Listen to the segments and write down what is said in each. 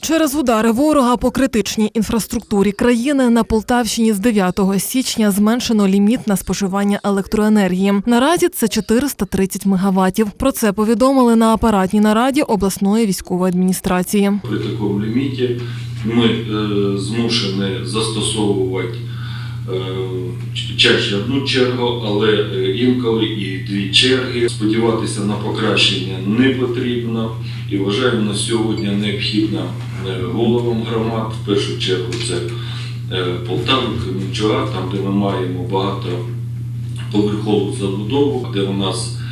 Через удари ворога по критичній інфраструктурі країни на Полтавщині з 9 січня зменшено ліміт на споживання електроенергії. Наразі це 430 мегаваттів. Про це повідомили на апаратній нараді обласної військової адміністрації. При такому ліміті ми е, змушені застосовувати чаще одну чергу, але е, інколи і дві черги. Сподіватися на покращення не потрібно і вважаємо на сьогодні необхідно е, головам громад, в першу чергу це Полтава, Полтави, Кременчуга, там де ми маємо багато поверхову забудову, де у нас е,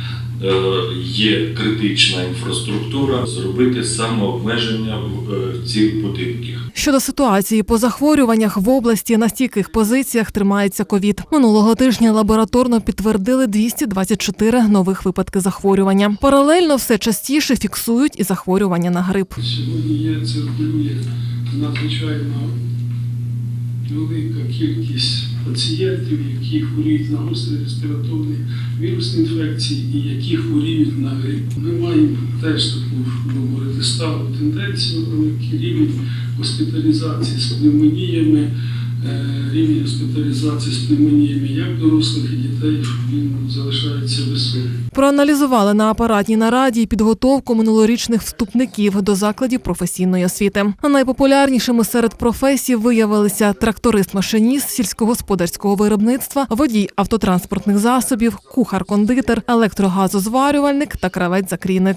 є критична інфраструктура, зробити самообмеження в е, цих будинках. Щодо ситуації по захворюваннях в області на стійких позиціях тримається ковід. Минулого тижня лабораторно підтвердили 224 нових випадки захворювання. Паралельно все частіше фіксують і захворювання на грип. Сьогодні є циркулює надзвичайно велика кількість пацієнтів, які хворіють на гострі респіраторні вірусні інфекції і які хворіють на грип. Ми маємо теж таку говорити ставу тенденцію, великий рівень госпіталізації з пневмоніями, рівень госпіталізації з пневмоніями як дорослих і дітей він залишається високим. Проаналізували на апаратній нараді підготовку минулорічних вступників до закладів професійної освіти. Найпопулярнішими серед професій виявилися тракторист-машиніст сільськогосподарського виробництва, водій автотранспортних засобів, кухар-кондитер, електрогазозварювальник та кравець-закрійник.